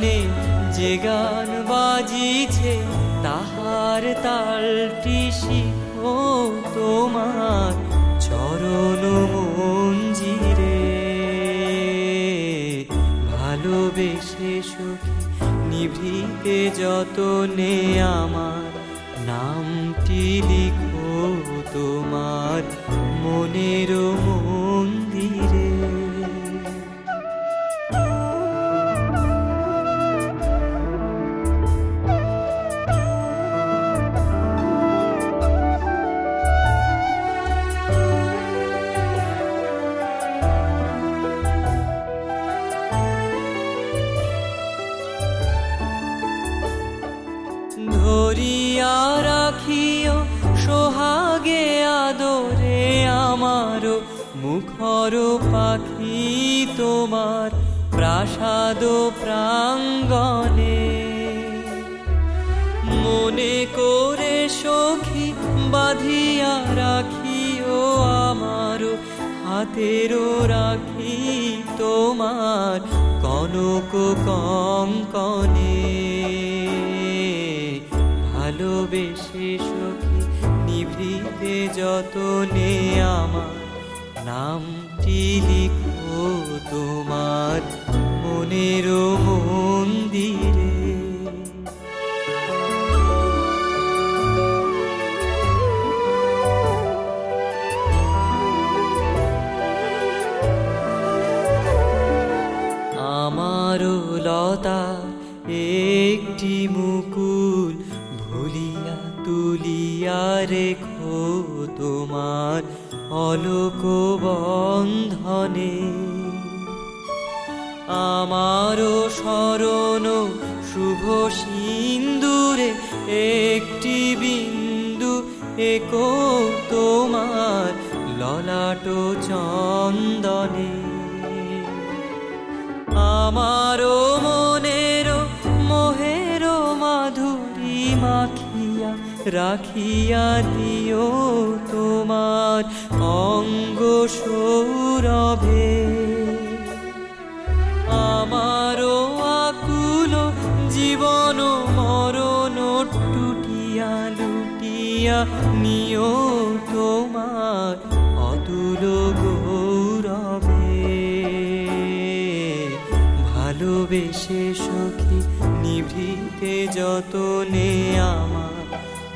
পরাণে যে গান বাজিছে, তাহার তালটি শিখো তোমার চরণ মঞ্জিরে। ভালোবেসে সুখী নিভৃতে যতনে আমার নামটি লিখো তোমার মনের মন্দিরে মুখর পাখি তোমার প্রাসাদ প্রাঙ্গণে। মনে করে সখী বাঁধিয়া রাখিও আমারও হাতেরও রাখি তোমার কনক কঙ্কনে। ভালোবেসে সখী নিভৃতে যতনে আমার নামটি লিখো তোমার মনের মন্দিরে। আমারও লতা একটি মুকুল ভুলিয়া তুলিয়া রেখো তোমার অলোক বন্ধনে। আমারও স্মরণ শুভ সিন্দুরে, একটি বিন্দু একো তোমার ললাট চন্দনে। আমারও মনের মোহের মাধুরী মাখিয়া রাখিয়া দিও তোমার অঙ্গ সৌরভে আমারও আকুল জীবন মরণ টুটিয়া লুটিয়া নিও তোমার অতুল গৌরবে। ভালোবেসে সখী, নিভৃতে যতনে আমার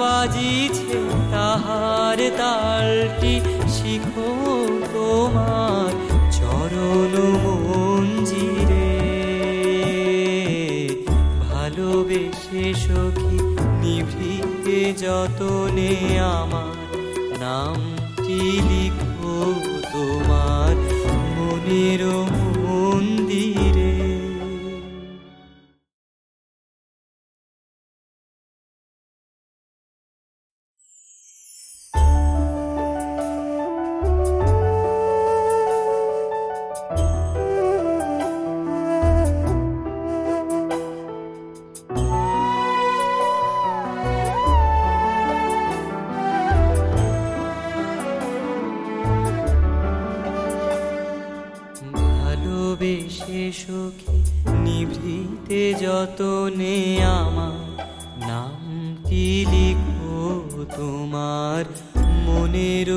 বাজিছে তাহার তালটি, শিখো তোমার চরণ মঞ্জিরে। ভালোবেসে সখী, নিভৃতে যতনে আমার নামটি লিখো তোমার সখী নিভৃতে যতনে আমার নাম কি লিখো তোমার মনের